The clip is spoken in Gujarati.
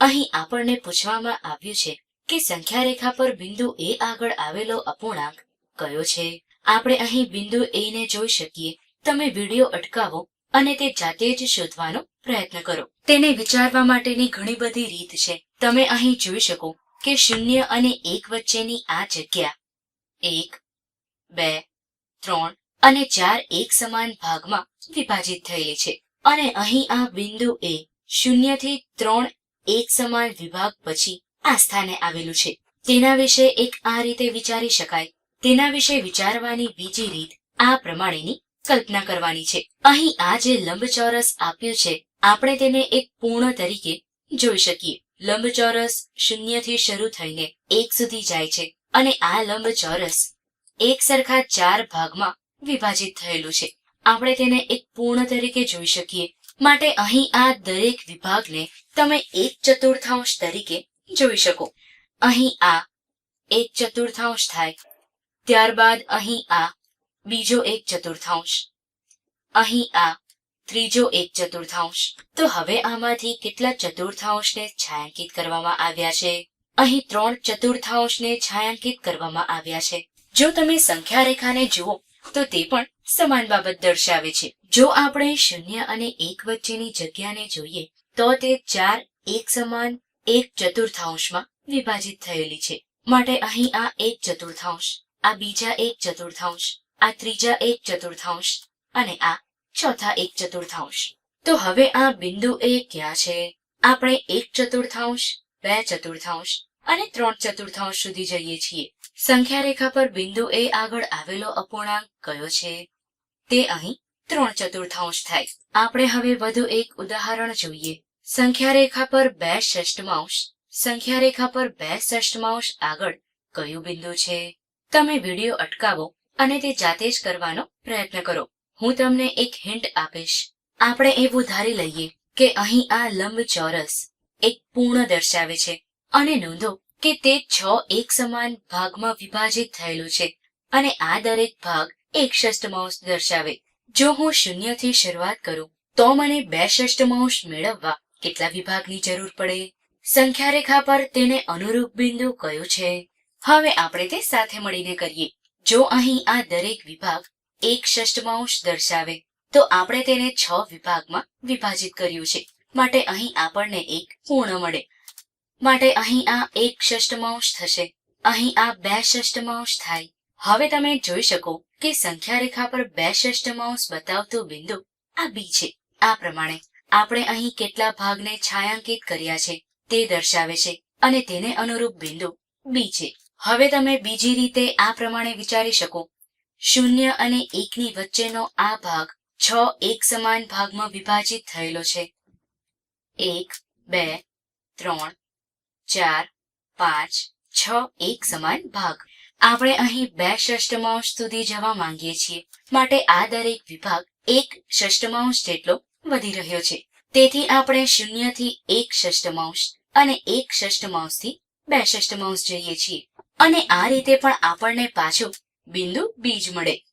અહીં આપણને પૂછવામાં આવ્યું છે કે સંખ્યા રેખા પર બિંદુ એ આગળ આવેલો અપૂર્ણાંક કયો છે? આપણે અહીં બિંદુ એ ને જોઈ શકીએ. તમે વીડિયો અટકાવો અને તે જાતે જ શોધવાનો પ્રયત્ન કરો. તેને વિચારવા માટેની ઘણી બધી રીત છે. તમે અહીં જોઈ શકો કે શૂન્ય અને એક વચ્ચેની આ જગ્યા એક, બે, ત્રણ અને ચાર એક સમાન ભાગમાં વિભાજિત થયેલી છે. અને અહીં આ બિંદુ એ શૂન્યથી ત્રણ એક સમાન વિભાગ પછી આ સ્થાને આવેલું છે. તેના વિશે એક આ રીતે વિચારી શકાય. તેના વિશે વિચારવાની બીજી રીત આ પ્રમાણેની કલ્પના કરવાની છે. અહીં આ જે લંબચોરસ આપ્યું છે, આપણે તેને એક પૂર્ણ તરીકે જોઈ શકીએ. લંબચોરસ શૂન્યથી શરૂ થઈને એક સુધી જાય છે અને આ લંબચોરસ એક સરખા ચાર ભાગમાં વિભાજિત થયેલું છે. આપણે તેને એક પૂર્ણ તરીકે જોઈ શકીએ. માટે અહીં આ દરેક વિભાગને તમે એક ચતુર્થાંશ તરીકે જોઈ શકો. અહીં આ એક ચતુર્થાંશ થાય. ત્યારબાદ અહીં આ બીજો એક ચતુર્થાંશ. અહીં આ ત્રીજો એક ચતુર્થાંશ. તો હવે આમાંથી કેટલા ચતુર્થાંશને છાયાંકિત કરવામાં આવ્યા છે? અહીં ત્રણ ચતુર્થાંશને છાયાંકિત કરવામાં આવ્યા છે. જો તમે સંખ્યા રેખાને જુઓ તો તે પણ સમાન બાબત દર્શાવે છે. જો આપણે શૂન્ય અને એક વચ્ચેની જગ્યાને જોઈએ, તો તે ચાર એક સમાન એક ચતુર્થાંશમાં વિભાજિત થયેલી છે. માટે અહીં આ એક ચતુર્થાંશ, આ બીજા એક ચતુર્થાંશ, આ ત્રીજા એક ચતુર્થાંશ અને આ ચોથા એક ચતુર્થાંશ. તો હવે આ બિંદુ એ ક્યાં છે? આપણે એક ચતુર્થાંશ, બે ચતુર્થાંશ અને ત્રણ ચતુર્થાંશ સુધી જઈએ છીએ. સંખ્યા રેખા પર બિંદુ એ આગળ આવેલો અપૂર્ણાંક કયો છે? તે અહીં ત્રણ ચતુર્થાંશ થાય. આપણે હવે વધુ એક ઉદાહરણ જોઈએ. સંખ્યા રેખા પર બે ષષ્ટમાંશ સંખ્યા રેખા પર બે ષષ્ટમાંશ આગળ કયું બિંદુ છે? તમે વીડિયો અટકાવો અને તે જાતે જ કરવાનો પ્રયત્ન કરો. હું તમને એક હિન્ટ આપીશ. આપણે એવું ધારી લઈએ કે અહીં આ લંબચોરસ એક પૂર્ણ દર્શાવે છે. અને નોંધો કે તે છ એક સમાન ભાગમાં વિભાજિત થયેલું છે અને આ દરેક ભાગ એક ષષ્ટમાંશ દર્શાવે. જો હું શૂન્યથી શરૂઆત કરું, તો મને બે ષષ્ટમાંશ મેળવવા કેટલા વિભાગની જરૂર પડે? સંખ્યા રેખા પર તેને અનુરૂપ બિંદુ કયું છે? હવે આપણે તે સાથે મળીને કરીએ. જો અહીં આ દરેક વિભાગ એક ષષ્ટમાંશ દર્શાવે, તો આપણે તેને છ વિભાગમાં વિભાજિત કર્યું છે. માટે અહીં આપણને એક પૂર્ણ મળે. માટે અહીં આ એક ષષ્ટમાંશ થશે. અહીં આ બે ષષ્ટમાંશ થાય. હવે તમે જોઈ શકો કે સંખ્યા રેખા પર બે ષષ્ટમાંશ બતાવતું બિંદુ આ બી છે. આ પ્રમાણે આપણે અહીં કેટલા ભાગને છાયાંકિત કર્યા છે તે દર્શાવે છે અને તેને અનુરૂપ બિંદુ બી છે. હવે તમે બીજી રીતે આ પ્રમાણે વિચારી શકો. શૂન્ય અને એકની વચ્ચેનો આ ભાગ છ એક સમાન ભાગમાં વિભાજિત થયેલો છે. એક, બે, ત્રણ ચાર, પાંચ, છ, એક સમાન ભાગ. આપણે અહીં બે ષષ્ટમાંશ સુધી જવા માંગીએ છીએ. માટે આ દરેક વિભાગ એક ષષ્ટમાંશ જેટલો વધી રહ્યો છે. તેથી આપણે શૂન્યથી એક ષષ્ટમાંશ અને એક ષષ્ટમાંશથી બે ષષ્ટમાંશ જઈએ છીએ. અને આ રીતે પણ આપણને પાછું બિંદુ બીજ મળે.